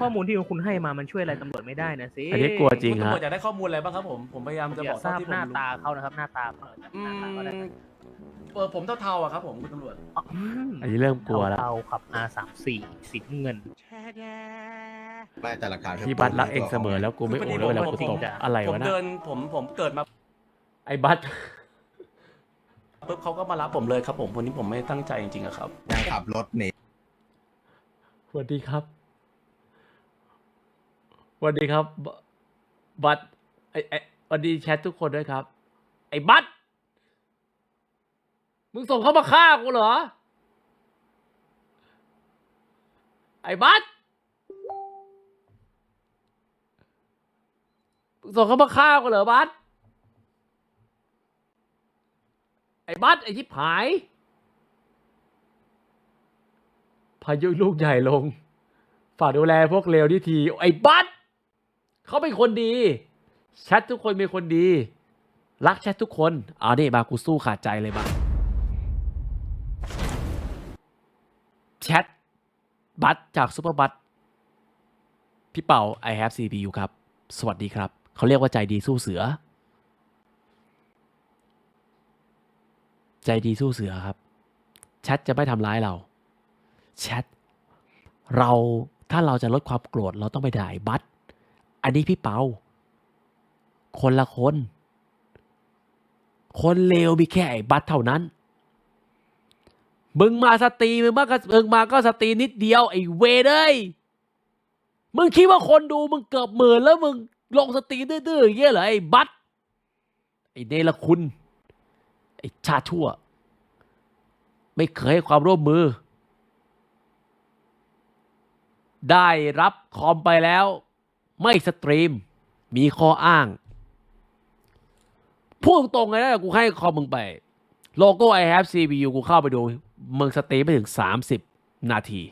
ข้อมูลที่คุณให้มามันช่วยอะไรตำรวจไม่ได้นะสิอันนี้กลัวจริงคุณฮะ ตำรวจอยากได้ข้อมูลอะไรบ้างครับผมผมพยายามจะอบอยากกทราบที่หผมน้ารู้ตาเขานะครับ หน้าตาเขาอืหน้าตาเขาได้มเออผมเท่าๆอะครับผมคุณตำรวจอืมอันนี้เริ่มกลัวแล้ว เทาๆขับ R34 สีน้ำเงิน ไม่แต่หลักฐานพี่บัตรักเองเสมอแล้วกูไม่โอ้แล้วเวลากูตบอะไรผมวะนะเดินผมผมเกิดมาไอ้บัตปุ๊บเขาก็มารับผมเลยครับผมวันนี้ผมไม่ตั้งใจจริงๆอะครับ ยังขับรถหนีสวัสดีครับส วัสดีครับบบัตไอไอสวัสดีแชททุกคนด้วยครับ ไอ้บัตมึงส่งเข้ามาฆ่ากูเหรอ ไอ้บัตมึงส่งเข้ามาฆ่ากูเหรอบัตไอ้บัตไอ้ชิบหาย พายุลูกใหญ่ลง ฝากดูแลพวกเลวที่ที ไอ้บัต เขาเป็นคนดี แชททุกคนเป็นคนดี รักแชททุกคนเอาดิมากูสู้ขาดใจเลยมาแชทบัตจากซูเปอร์บัตพี่เป่า I have CPU ครับ สวัสดีครับ เขาเรียกว่าใจดีสู้เสือ ใจดีสู้เสือครับ แชทจะไม่ทำร้ายเรา แชทเราถ้าเราจะลดความโกรธเราต้องไปด่าไอ้บัต อันนี้พี่เปา คนละคน คนเลวมีแค่ไอ้บัตเท่านั้น มึงมาสตรีมึงมาก็มึงมาก็สตรีนิดเดียว ไอ้เวเอ้ยมึงคิดว่าคนดูมึงเกือบหมื่นแล้วมึงลงสตรีดื้อๆอย่างเงี้ยเหรอไอ้บัตไอ้เนรคุณ ไอ้ชาชั่ว ไม่เคยให้ความร่วมมือ ได้รับคอมไปแล้ว ไม่สตรีม มีข้ออ้าง พูดตรงๆเลยนะกูให้คอมมึงไป โลโก้ I have CPU กูเข้าไปดู มึงสตรีมไปถึง 30 นาที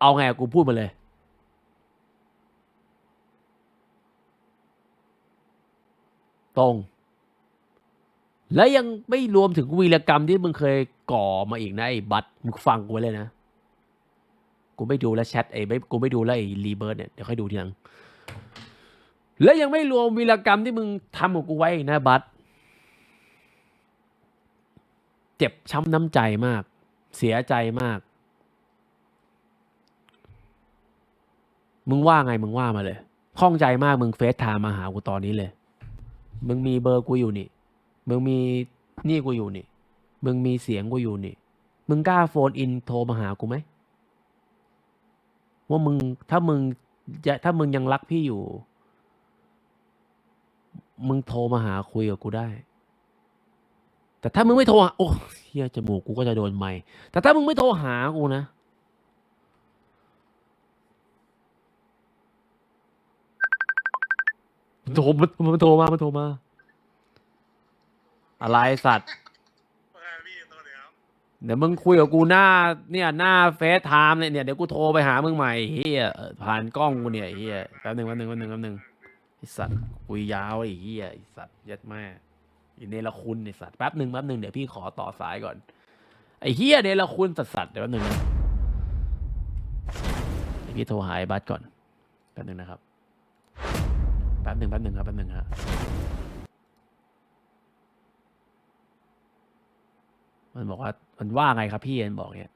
เอาไงกูพูดมาเลย ตรง และยังไม่รวมถึงวีรกรรมที่มึงเคยก่อมาอีกนะไอ้บัตมึงฟังกูไว้เลยนะ กูไม่ดูแลแชทไอ้ไม่กูไม่ดูแลไอ้รีเบิร์ดเนี่ยเดี๋ยวค่อยดูทีหลังและยังไม่รวมวีรกรรมที่มึงทำกับกูไว้นะบัตเจ็บช้ำน้ำใจมาก เสียใจมาก มึงว่าไงมึงว่ามาเลยข้องใจมากมึงเฟซไทม์มาหากูตอนนี้เลย มึงมีเบอร์กูอยู่นี่ มึงมีนี่กูอยู่นี่ มึงมีเสียงกูอยู่นี่ มึงกล้าโฟนอินโทรมาหากูไหม ว่ามึงถ้ามึงจะถ้ามึงยังรักพี่อยู่ มึงโทรมาหาคุยกับกูได้ แต่ถ้ามึงไม่โทรโอ้เฮียจมูกกูก็จะโดนไมค์แต่ถ้ามึงไม่โทรหากูนะโทรมันโทรมามันโทรมา อะไรสัตว์ เดี๋ยวมึงคุยกับกูหน้าเนี่ยหน้าเฟซไทม์เนี่ยเนี่ยเดี๋ยวกูโทรไปหามึงใหม่เฮียผ่านกล้องกูเนี่ยเฮียแป๊บหนึ่งแป๊บหนึ่งแป๊บหนึ่งแป๊บหนึ่งไอสัตว์คุยยาวไอ้เฮียไอสัตว์ยัดแม่ไอเนรคุณไอสัตว์แป๊บหนึ่งแป๊บหนึ่งเดี๋ยวพี่ขอต่อสายก่อนไอเฮียเนรคุณสัตว์สัตว์เดี๋ยวแป๊บหนึ่งนะเดี๋ยวพี่โทรหาไอ้บัสก่อนแป๊บหนึ่งนะครับแป๊บหนึ่งแป๊บหนึ่งครับแป๊บหนึ่งฮะ มันบอกว่า มันว่าไงครับพี่มันบอกเนี้ย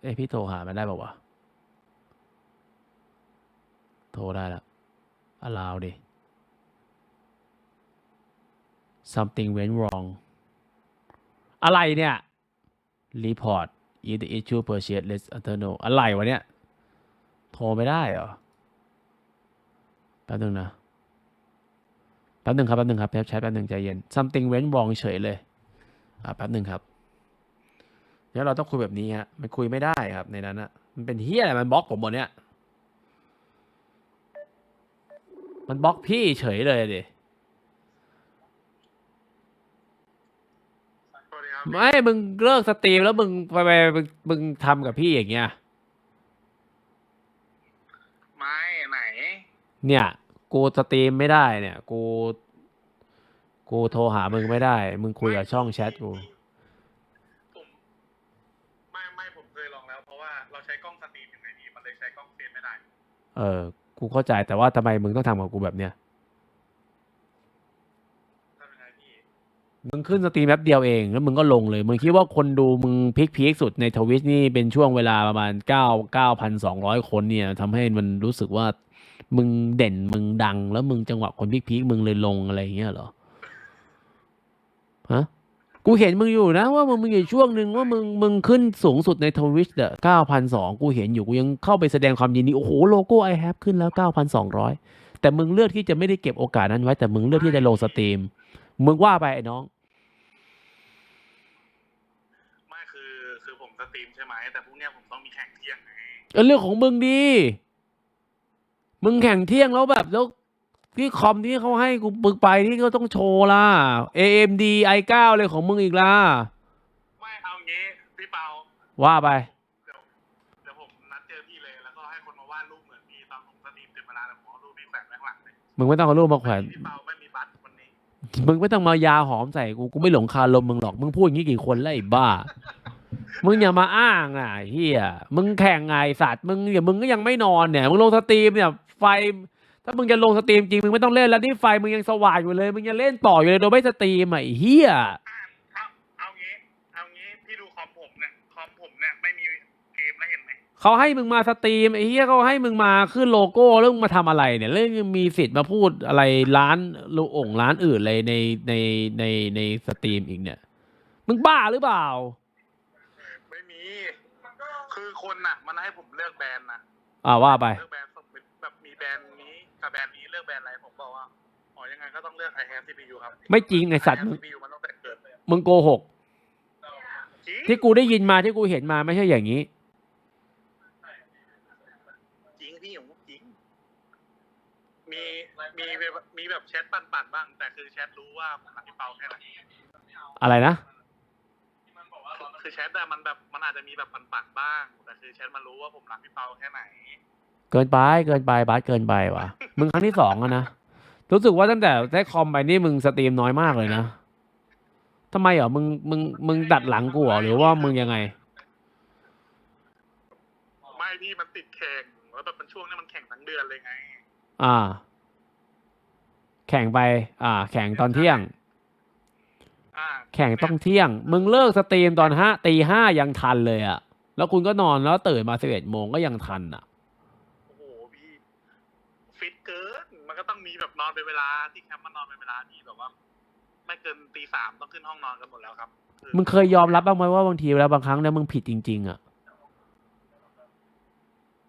เอ้ยพี่โทรหามันได้ป่าวะโทรได้ล้วอลาวดิ something went wrong อะไรเนี่ย report if the issue purchase less internal อะไรวะเนี่ย โทรไม่ได้เหรอ แป๊บนึงนะ ป๊บหนึ่งครับแป๊บหนึ่งครับแป๊บแชทแป๊บหนึ่งใจเย็น something went wrong เฉยเลยอ่าแป๊บหนึ่งครับเดี๋ยวเราต้องคุยแบบนี้ฮะมันคุยไม่ได้ครับในนั้นอะมันเป็นเฮียอะไรมันบล็อกผมหมดเนี่ยมันบล็อกพี่เฉยเลยดิไม่มึงเลิกสตรีมแล้วมึงไปไปมึงมึงทำกับพี่อย่างเงี้ยไม่ไหนเนี่ย กูสตรีมไม่ได้เนี่ย กู กูโทรหามึงไม่ได้ มึงคุยกับช่องแชทกูผมผมเคยลองแล้ว เพราะว่าเราใช้กล้องสตรีมยังไงพี่มันเลยใช้กล้องเฟรมไม่ได้ เออ กูเข้าใจแต่ว่าทำไมมึงต้องทำกับกูแบบเนี้ยทำยังไงพี่ มึงขึ้นสตรีมแป๊บเดียวเองแล้วมึงก็ลงเลยมึงคิดว่าคนดูมึงพีคพีคสุดในทวิตนี่เป็นช่วงเวลาประมาณเก้าเก้าพันสองร้อยคนเนี่ยทำให้มันรู้สึกว่า มึงเด่นมึงดัง แล้วมึงจังหวะคนพีคพีคมึงเลยลงอะไรอย่างเงี้ยเหรอฮะกูเห็นมึงอยู่นะว่ามึงมึงอยู่ช่วงหนึ่งว่ามึงมึงขึ้นสูงสุดในทวิตเด้อเก้าพันสองกูเห็นอยู่กูยังเข้าไปแสดงความยินดี โอ้โหโลโก้ไอแฮปขึ้นแล้วเก้าพันสองร้อยแต่มึงเลือกที่จะไม่ได้เก็บโอกาสนั้นไว้แต่มึงเลือกที่จะลงสตรีม มึงว่าไปไอ้น้องไม่คือคือผมสตรีมใช่ไหมแต่พรุ่งเนี้ยผมต้องมีแข่งเที่ยงไงเออเรื่องของมึงดี มึงแข่งเที่ยงแล้วแบบแล้วที่คอมที่เขาให้กูปึกไปนี่ก็ต้องโชว์ล่ะ AMD i9 เลยของมึงอีกล่ะ ไม่เอางี้พี่เปาว่าไป เดี๋ยวเดี๋ยวผมนัดเจอพี่เลยแล้วก็ให้คนมาวาดรูปเหมือนพี่ตอนผมสตรีมเต็มเวลาแล้วผมเอารูปพี่แขวนไว้ข้างหลังเลยมึงไม่ต้องเอารูปมาแขวน พี่เปาไม่มีบัตรวันนี้ มึงไม่ต้องมายาหอมใส่กู กูไม่หลงคาลมมึงหรอก มึงพูดอย่างนี้กี่คนแล้วไอ้บ้า มึงอย่ามาอ้างอะเฮียมึงแข่งไงสัตว์ มึงอย่ามึงก็ยังไม่นอนเนี่ย มึงลงสตรีมเนี่ย ไฟ ถ้ามึงจะลงสตรีมจริงมึงไม่ต้องเล่นแล้วนี่ไฟมึงยังสว่างอยู่เลย มึงยังเล่นต่ออยู่เลยโดยไม่สตรีมอะไอ้เฮียเอาเอางี้ เอางี้พี่ดูคอมผมเนี่ยคอมผมเนี่ยไม่มีเกมแล้วเห็นไหมเขาให้มึงมาสตรีมไอ้เฮียเขาให้มึงมาขึ้นโลโก้แล้วมึงมาทำอะไรเนี่ยแล้วยังมีสิทธิ์มาพูดอะไรร้านลูองร้านอื่นเลยในในในในสตรีมอีกเนี่ย มึงบ้าหรือเปล่า ไม่มี คือคนน่ะ มันให้ผมเลือกแบรนด์นะอ่าว่าไป เลือกแบรนด์ ยังไงก็ต้องเลือก i h a v e CPU ครับ ไม่จริงไอสัตว์ I มึง have CPU มันต้องแต่เกิดเลยมึงโกหก จริงที่กูได้ยินมาที่กูเห็นมาไม่ใช่อย่างนี้ จริงพี่ผมพูดจริง มีมีแบบมีแบบแชทปั่นๆบ้าง แต่คือแชทรู้ว่าผมรักพี่เปาแค่ไหนอะไรนะ คือแชทอะมันแบบมันอาจจะมีแบบปั่นๆบ้าง แต่คือแชทมันรู้ว่าผมรักพี่เปาแค่ไหน เกินไปเกินไปบาสเกินไปว่ะ มึงครั้งที่สองอะนะ รู้สึกว่าตั้งแต่ได้คอมไปนี่มึงสตรีมน้อยมากเลยนะทำไมเหรอมึงมึงมึงดัดหลังกูเหรอหรือว่ามึงยังไง ไม่พี่มันติดแข่งแล้วแบบมันช่วงนี้มันแข่งทั้งเดือนเลยไง อ่า แข่งไป อ่า แข่งตอนเที่ยง อ่าแข่งต้องเที่ยง มึงเลิกสตรีมตอนห้าตีห้ายังทันเลยอะแล้วคุณก็นอนแล้วตื่นมาสิบเอ็ดโมงก็ยังทันอะโอ้โหพี่ฟิตเกินมันก็ ต้องมีแบบนอนเป็นเวลาที่แคมป์มันนอนเป็นเวลาที่แบบว่า ไม่เกินตีสามต้องขึ้นห้องนอนกันหมดแล้วครับคือมึงเคยยอมรับบ้างไหมว่าบางทีแล้วบางครั้งเนี่ยมึงผิดจริง ๆอะ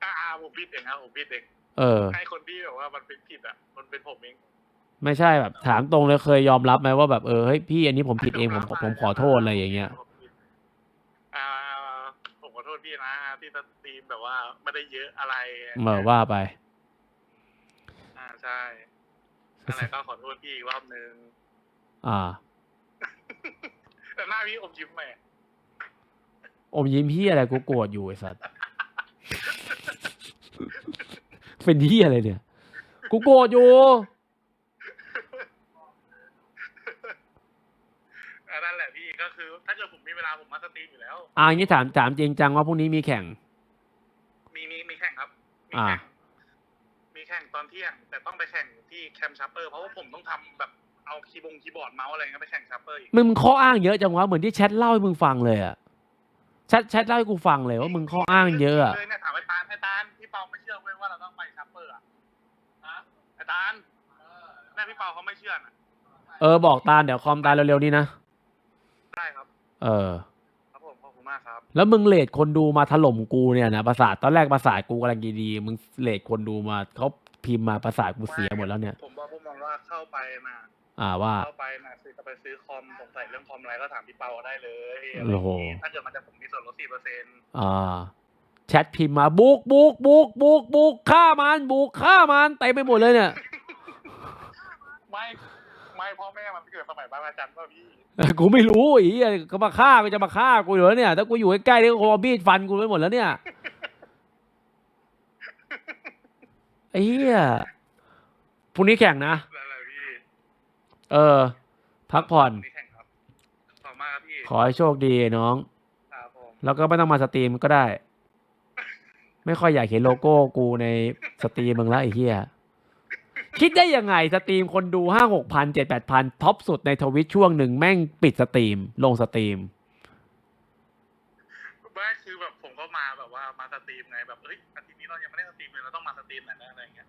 อ่าผมผิดเองครับผมผิดเองเออให้คนที่แบบว่ามันเป็นผิดอะมันเป็นผมเองไม่ใช่แบบถามตรงเลยเคยยอมรับไหมว่าแบบเออเฮ้ยพี่อันนี้ผมผิดเองผมผมผมขอโทษอะไรอย่างเงี้ยผมผิดอ่าผมขอโทษพี่นะที่สตรีมแบบว่าไม่ได้เยอะอะไรเออว่าไป อ่าใช่อะไรก็ขอโทษพี่อีกรอบนึง อ่า แต่หน้าพี่อมยิ้มไหมอมยิ้มพี่อะไรกูโกรธอยู่ไอ้สัสเป็นที่อะไรเนี่ย กูโกรธอยู่อ่านั่นแหละพี่ก็คือ ถ้าเกิดผมมีเวลาผมมาสตรีมอยู่แล้ว อ่างี้ถามถามจริงจังว่าพรุ่งนี้มีแข่ง มีมีมีแข่งครับมีอ่า แข่งมีแข่งตอน เที่ยง แต่ต้องไปแข่งที่แคมป์ชัปเปอร์เพราะว่าผมต้องทำแบบเอาคีย์บงคีย์บอร์ดเมาส์อะไรเงี้ยไปแข่งชัปเปอร์อีก มึงมึงข้ออ้างเยอะจังวะเหมือนที่แชทเล่าให้มึงฟังเลยอะแชทแชทเล่าให้กูฟังเลยว่ามึงข้ออ้างเยอะอะเลยเนี่ยถามไอ้ตาลไอ้ตาลพี่เปาไม่เชื่อเว้ยว่าเราต้องไปชัปเปอร์อะฮะไอ้ตาลแม่พี่เปาเขาไม่เชื่อน่ะเออบอกตาลเดี๋ยวคอมตาลเร็วๆนี้นะได้ครับ เออ ครับผมขอบคุณมากครับ แล้วมึงเลดคนดูมาถล่มกูเนี่ยนะประสาทตอนแรกประสาทกูกำลังดีๆมึงเลดคนดูมาเขา พิมพ์มาประสาทกูเสียหมดแล้วเนี่ย ผมบอกพวกมันว่าเข้าไปนะอ่าว่า เข้าไปนะซื้อจะไปซื้อคอมสงสัยเรื่องคอมอะไรก็ถามพี่เปาได้เลยโอ้โห ถ้าเกิดมันจะผมมีส่วนลดสี่เปอร์เซ็นต์อ่าแชทพิมพ์มาบุกบุกบุกบุกบุกฆ่ามันบุกฆ่ามันเต็มไปหมดเลยเนี่ย ไม่ไม่พ่อแม่มันเกิดสมัยบ้านอาจารย์ป่ะพี่กูไม่รู้ไอีก็มาฆ่ากูจะมาฆ่ากูอยู่แล้วเนี่ยถ้ากูอยู่ใกล้ๆนี่ก็คงเอามีดฟันกูไปหมดแล้วเนี่ย ไอ้เหี้ยพรุ่งนี้แข่งนะนั่นแหละพี่เออ พักผ่อน นี่แข่งครับขอบคุณมากครับพี่ขอให้โชคดีไอ้น้อง ครับผมแล้วก็ไม่ต้องมาสตรีมก็ได้ ไม่ค่อยอยากเห็นโลโก้กูในสตรีมมึงแล้วไอ้เหี้ยคิดได้ยังไงสตรีมคนดูห้าหกพันเจ็ดแปดพันท็อปสุดในทวิตช่วงหนึ่งแม่งปิดสตรีม ลงสตรีมไม่คือแบบผมก็มา แบบว่ามาสตรีมไงแบบเฮ้ยอาทิตย์นี้เรายังไม่ได้สตรีมเลยเราต้องมาสตรีมหน่อยนะอะไรอย่างเงี้ย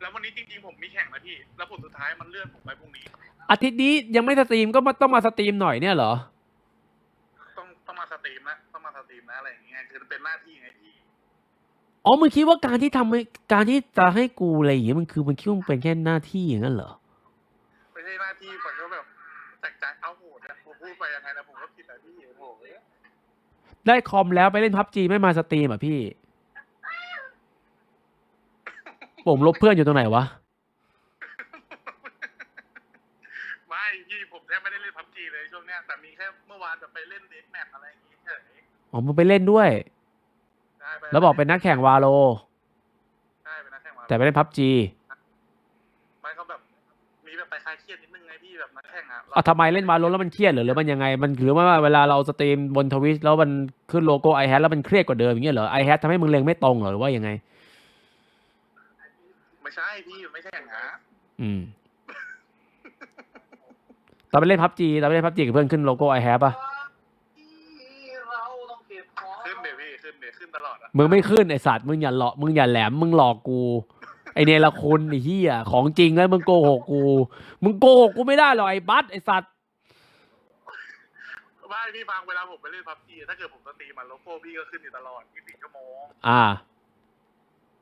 แล้ววันนี้จริงๆผมมีแข่งนะพี่ แล้วผลสุดท้ายมันเลื่อนผมไปพรุ่งนี้ อาทิตย์นี้ยังไม่สตรีมก็มาต้องมาสตรีมหน่อยเนี่ยเหรอ ต้องต้องมาสตรีมนะต้องมาสตรีมนะอะไรอย่างเงี้ยคือเป็นหน้าที่ไงพี่อ๋อมึงคิดว่าการที่ทำให้การที่จะให้กูอะไรอย่างเงี้ยมันคือมันคิดว่ามันเป็นแค่หน้าที่อย่างนั้นเหรอไม่ใช่หน้าที่ผมก็แบบจากใจเอาโหดอะผมพูดไปยังไงนะผมก็ผิดแต่พี่โหย ได้คอมแล้วไปเล่นพับจีไม่มาสตรีมอะพี่ ผมลบเพื่อนอยู่ตรงไหนวะ ไม่พี่ผมแทบไม่ได้เล่นพับจีเลยช่วงเนี้ยแต่มีแค่เมื่อวานแบบไปเล่นเดทแมทอะไรอย่างงี้เฉยอ๋อมึงไปเล่นด้วย ได้ไปแล้วบอกเป็นนักแข่งวาโล ได้เป็นนักแข่งมาแต่ไม่เล่นพับจี ไม่ก็แบบมีแบบไปคลายเครียดนิดนึงไงพี่แบบ นักแข่งอะอะทำไมเล่นวาโลแล้วมันเครียดเหรอหรือมันยังไง มันหรือว่าเวลาเราสตรีมบนทวิชแล้วมันขึ้นโลโก้ไอแฮแล้วมันเครียดกว่าเดิมอย่างเงี้ยเหรอไอแฮทำให้มึงเล็งไม่ตรงเหรอหรือว่ายังไง ไม่ใช่พี่ไม่ใช่อย่างนั้นอืม ตอนไปเล่นพับจีตอนไปเล่นพับจีกับเพื่อนขึ้นโลโก้ไอแฮป่ะขึ้นเดี๋ยวพี่ขึ้นเดี๋ยวขึ้นตลอดอะมึงไม่ขึ้นไอสัตว์มึงอย่าหลอกมึงอย่าแหลมมึงหลอกกู ไอเนรคุณไอเหี้ยของจริงแล้วมึงโกหกกู มึงโกหกกูไม่ได้หรอกไอบัสไอสัตว์ไม่พี่ฟังเวลาผมไปเล่นพับจีถ้าเกิดผมสตรีมมันโลโก้พี่ก็ขึ้นอยู่ตลอด24ชั่วโมงอ่า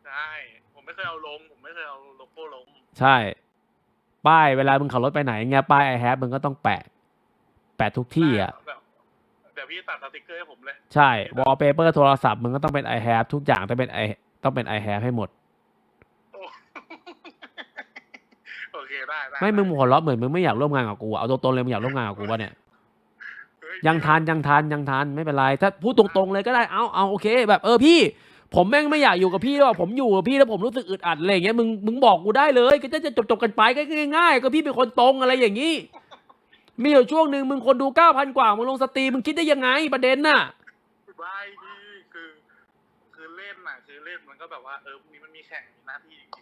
ใช่ผมไม่เคยเอาลง ผมไม่เคยเอาโลโก้ลง ใช่ ป้ายเวลามึงขับรถไปไหนเงี้ยป้ายไอแฮมึงก็ต้องแปะ แปะทุกที่อะแบบเดี๋ยวพี่ตัดสติกเกอร์ให้ผมเลย ใช่วอลเปเปอร์โทรศัพท์มึงก็ต้องเป็น i h a v e ทุกอย่างต้องเป็น i ต้องเป็น i h a v e ให้หมด โอ้ โอ เคได้ได้ไม่ มึงหัวเราะเหมือนมึงไม่อยากร่วมงานกับกูอะเอาตรงๆเลยมึงอยากร่วมงานกับกูปะเนี่ย เฮ้ยยังทันยังทันยังทันไม่เป็นไร ถ้าพูดตรงๆเลยก็ได้ เอาเอาโอเค แบบเออพี่ ผมแม่งไม่อยากอยู่กับพี่แล้วอะผมอยู่กับพี่แล้วผมรู้สึกอึดอัดอะไรอย่างเงี้ย มึงมึงบอกกูได้เลย ก็จะจะจบจบๆกันไปก็ง่ายๆ ก็พี่เป็นคนตรงอะไรอย่างงี้ มีอยู่ช่วงหนึ่งมึงคนดูเก้าพันกว่ามึงลงสตรีมมึงคิดได้ยังไงประเด็นน่ะไม่พี่คือ คือเล่นน่ะคือเล่นมันก็แบบว่าเออพรุ่งนี้มันมีแข่งมีหน้าที่จริงๆไงพี่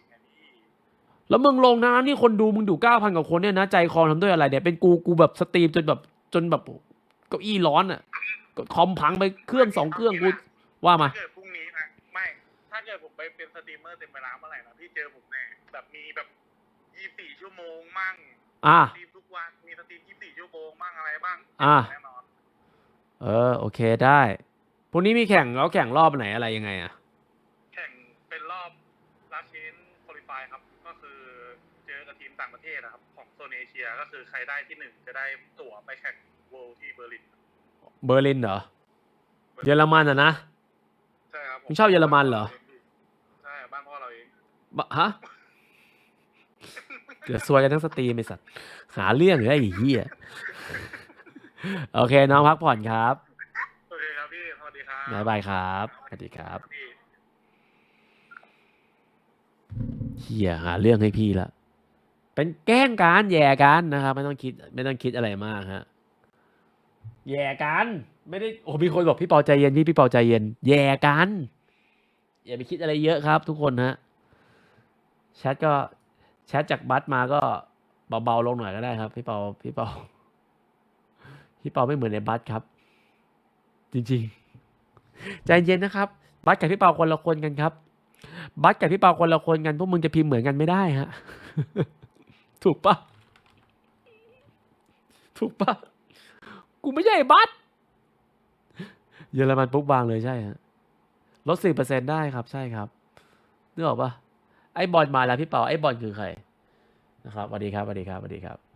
แล้วมึงลงน้ำที่คนดูมึงดูเก้าพันกว่าคนเนี่ยนะใจคอทำด้วยอะไรเนี่ยเป็นกูกูแบบสตรีมจนแบบจนแบบเก้าอี้ร้อนอะก็คอมพังไปเครื่องสองเครื่องกูว่ามาถ้าเกิดพรุ่งนี้นะไม่ถ้าเกิดผมไปเป็นสตรีมเมอร์เต็มเวลาเมื่อไหร่นะพี่เจอผมแน่แบบมีแบบยี่สี่ชั่วโมงมั่งอ่าสตรีมทุกวันมีสตรีมยี่สี่ชั่วโมงมั่งอะไรบ้างอ่าแน่นอนเออโอเคได้พรุ่งนี้มีแข่งแล้วแข่งรอบไหนอะไรยังไงอะ แข่งเป็นรอบ ลาเชนคอลิฟายครับ ก็คือเจอกับทีมต่างประเทศนะครับ ของโซนเอเชียก็คือใครได้ที่หนึ่งจะได้ตั๋วไปแข่งเวิลด์ที่เบอร์ลินเบอร์ลินเหรอ เยอรมันอะนะ ใช่ครับผมึงชอบเยอรมันเหรอ ใช่บ้านพ่อเราเองบะฮะ เดี๋ยวซวยกันทั้งสตรีมไอสัตว์ หาเรื่องเหรอไอ้เหี้ยโอเคน้องพักผ่อนครับ โอเคครับพี่สวัสดีครับ บ๊ายบายครับ สวัสดีครับ พี่ เฮียหาเรื่องให้พี่ละ เป็นแกล้งการแย่กันนะครับ ไม่ต้องคิด ไม่ต้องคิดอะไรมากฮะแย่กัน ไม่ได้โอ้มีคนบอกพี่เปาใจเย็นพี่พี่เปาใจเย็น แย่กัน อย่าไปคิดอะไรเยอะครับ ทุกคนฮะแชทก็แชทจากบัสมาก็เบาๆลงหน่อยก็ได้ครับ พี่เปาพี่เปาพี่เปาไม่เหมือนในบัสครับ จริงๆ ใจเย็นนะครับ บัสกับพี่เปาคนละคนกันครับ บัสกับพี่เปาคนละคนกันพวกมึงจะพิมพ์เหมือนกันไม่ได้ฮะ ถูกปะถูกปะกูไม่ใช่บัสเยอรมันปุ๊บวางเลยใช่ฮะลดสี่เปอร์เซ็นได้ครับ ใช่ครับนึกออกปะไอ้บอลมาแล้วพี่เปาไอ้บอลคือใครนะครับสวัสดีครับสวัสดีครับสวัสดีครับ